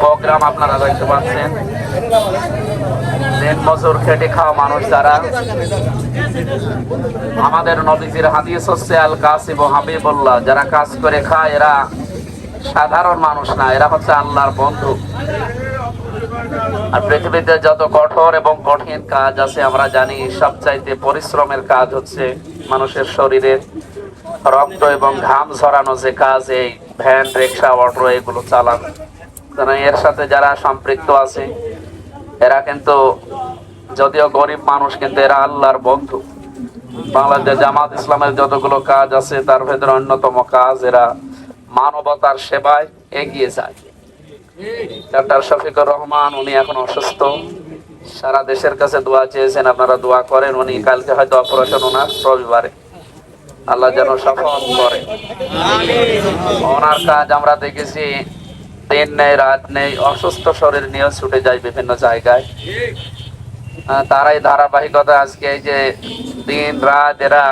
Programme আপনারা দেখতে পাচ্ছেন। দিন মজুর খেটে খাওয়া মানুষ যারা। আমাদের নবীজির হাদিস হচ্ছে, আল কাসিব হাবিবুল্লাহ, যারা কাজ করে খায়, এরা সাধারণ মানুষ না, এরা হচ্ছে আল্লাহর বন্ধু। আর পৃথিবীতে যত কঠোর এবং কঠিন কাজ আছে, আমরা জানি সবচাইতে পরিশ্রমের কাজ হচ্ছে মানুষের শরীরে রক্ত এবং ঘাম ঝরানো যে কাজ, এই ভ্যান, রিক্সা, অটো, এগুলো চালানো। কারণ এর সাথে যারা সম্পৃক্ত আছে, এরা কিন্তু যদিও গরিব মানুষ, কিন্তু এরা আল্লাহর বন্ধু। বাংলাদেশ জামাত ইসলামের যতগুলো কাজ আছে, তার ভেতরে অন্যতম কাজ এরা মানবতার সেবায় এগিয়ে যায়। ডাক্তার শফিকুর রহমান, উনি এখন অসুস্থ। সারা দেশের কাছে দোয়া চেয়েছেন, আপনারা দোয়া করেন, উনি কালকে হয়তো অপারেশন ওনার রবিবারে। আল্লাহ যেন সফল করে। ওনার কাজ আমরা দেখেছি দিন নেই, রাত নেই, অসুস্থ শরীর নিয়ে ছুটে যায় বিভিন্ন জায়গায়। তারাই ধারাবাহিকতা আজকে এই যে দিন, রাত, এরা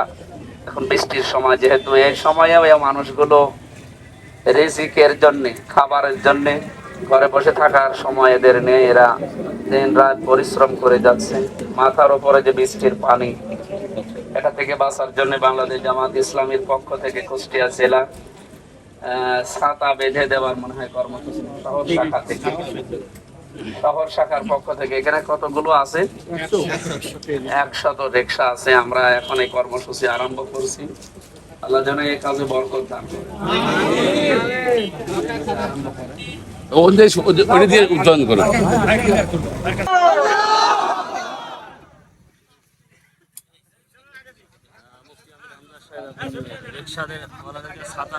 এখন বৃষ্টির সময়, যেহেতু এই সময়েও এই মানুষগুলো রিজিকের জন্যে, খাবারের জন্যে ঘরে বসে থাকার সময় এদের নেই এরা দিন, রাত পরিশ্রম করে যাচ্ছে। মাথার ওপরে যে বৃষ্টির পানি, এটা থেকে বাঁচার জন্য বাংলাদেশ জামাত ইসলামের পক্ষ থেকে কুষ্টিয়া জেলা ছাতা বেঁধে দেওয়ার মনে হয় কর্মসূচি। শহর শাখা থেকে। শহর শাখার পক্ষ থেকে। এখানে কতগুলো আছে? একশত রিক্সা আছে। আমরা এখন এই কর্মসূচি আরম্ভ করছি। আল্লাহ যেন এই কাজে বরকত দান করে। ওদের দিয়ে করো। রিক্সাদের আমাদেরকে ছাতা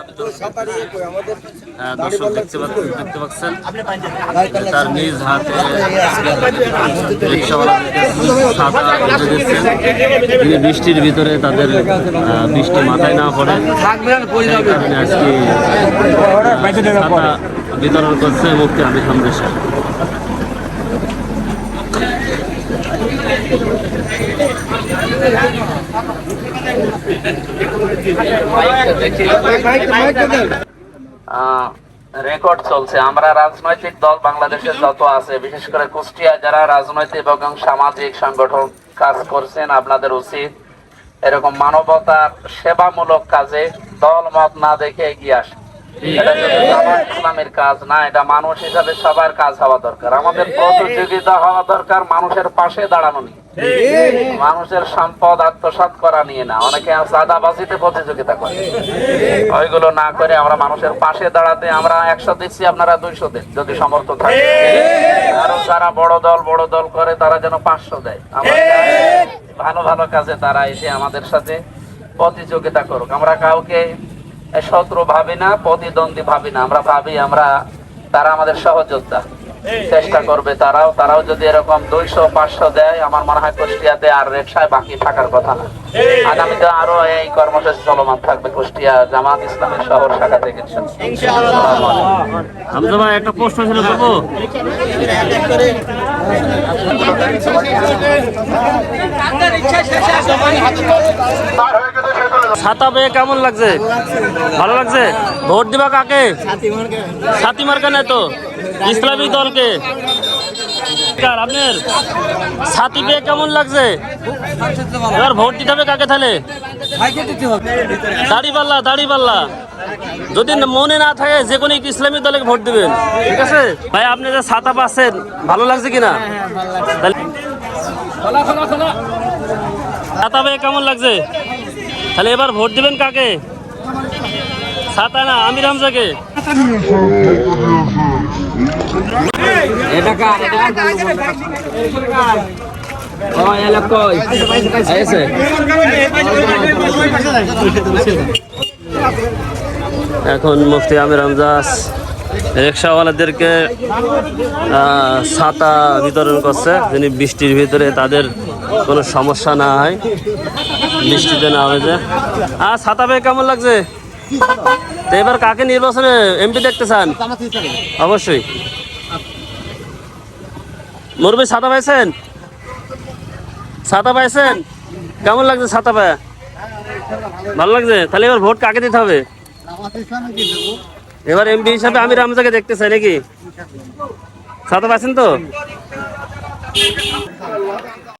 দর্শক দেখতে পাচ্ছেন দেখতে পাচ্ছেন। তার নিজ হাতে রিক্সাওয়ালাদেরকে ছাতা দিচ্ছেন। তিনি বৃষ্টির ভিতরে তাদের বৃষ্টি মাথায় না পড়ে। আজকে ছাতা বিতরণ করছে মুক্তি আমি হামদের সাহেব আহ, রেকর্ড চলছে। আমরা রাজনৈতিক দল, বাংলাদেশের যত আছে, বিশেষ করে কুষ্টিয়া যারা রাজনৈতিক এবং সামাজিক সংগঠন কাজ করছেন, আপনাদের উচিত এরকম মানবতার সেবামূলক কাজে দল মত না দেখে এগিয়ে আসে। এটা শুধু ইসলামের কাজ না, এটা মানুষ হিসাবে সবার কাজ হওয়া দরকার। আমাদের প্রতিযোগিতা হওয়া দরকার, মানুষের পাশে দাঁড়ানো নিয়ে। মানুষের সম্পদ আত্মসাৎ করা নিয়ে না। অনেকে সাদাবাজিতে প্রতিযোগিতা করে। ওইগুলো না করে আমরা মানুষের পাশে দাঁড়াতে আমরা একশো দিচ্ছি, আপনারা দুইশো দিন, যদি সমর্থ থাকে। আরও যারা বড় দল বড় দল করে, তারা যেন পাঁচশো দেয়। আমরা ভালো ভালো কাজে তারা এসে আমাদের সাথে প্রতিযোগিতা করুক। আমরা কাউকে শত্রু ভাবি না, প্রতিদ্বন্দ্বী ভাবি না। আমরা ভাবি আমরা, তারা আমাদের সহযোদ্ধা। চেষ্টা করবে তারাও তারাও যদি এরকম দুইশো পাঁচশো দেয় আমার মনে হয় কুষ্টিয়াতে আর রেকশায় বাকি থাকার কথা না। আগামীতে আরও এই কর্মসূচি চলমান থাকবে কুষ্টিয়া জামাত ইসলামের শহর শাখা থেকে। একটা প্রশ্ন ছিল করব ছাতা পেয়ে কেমন লাগছে? ভালো লাগছে? ভোট দিবা কাকে? সাথী মার্কা নেই তো। ইসলামী দলকে। আপনার? সাথী পেয়ে কেমন লাগছে? এবার ভোট দিতে হবে কাকে তাহলে? দাড়ি পাল্লা দাড়ি পাল্লা যদি মনে না থাকে যে কোনো একটি ইসলামিক দলে ভোট দিবেন। ঠিক আছে? ভাই আপনি যে ছাতা পাচ্ছেন ভালো লাগছে কিনা? তাহলে- ছাতা পেয়ে কেমন লাগছে? তাহলে এবার ভোট দিবেন কাকে? ছাতা না আমির হামজাকে। এখন মুফতি আমির হামজাস রিক্সাওয়ালাদেরকে ছাতা বিতরণ করছে, যিনি বৃষ্টির ভিতরে তাদের কোনো সমস্যা না হয় বৃষ্টিতে না হয়েছে আর ছাতা পেয়ে কেমন লাগছে? তো এবার কাকে নির্বাচনে এমপি দেখতে চান? অবশ্যই। মুরবি ছাতা পাইছেন? ছাতা পাইছেন? কেমন লাগছে ছাতা পায়? ভালো লাগছে? তাহলে এবার ভোট কাকে দিতে হবে? এবার এমপি হিসাবে আমি রামজাকে দেখতে চাই নাকি? সাথে আছেন তো?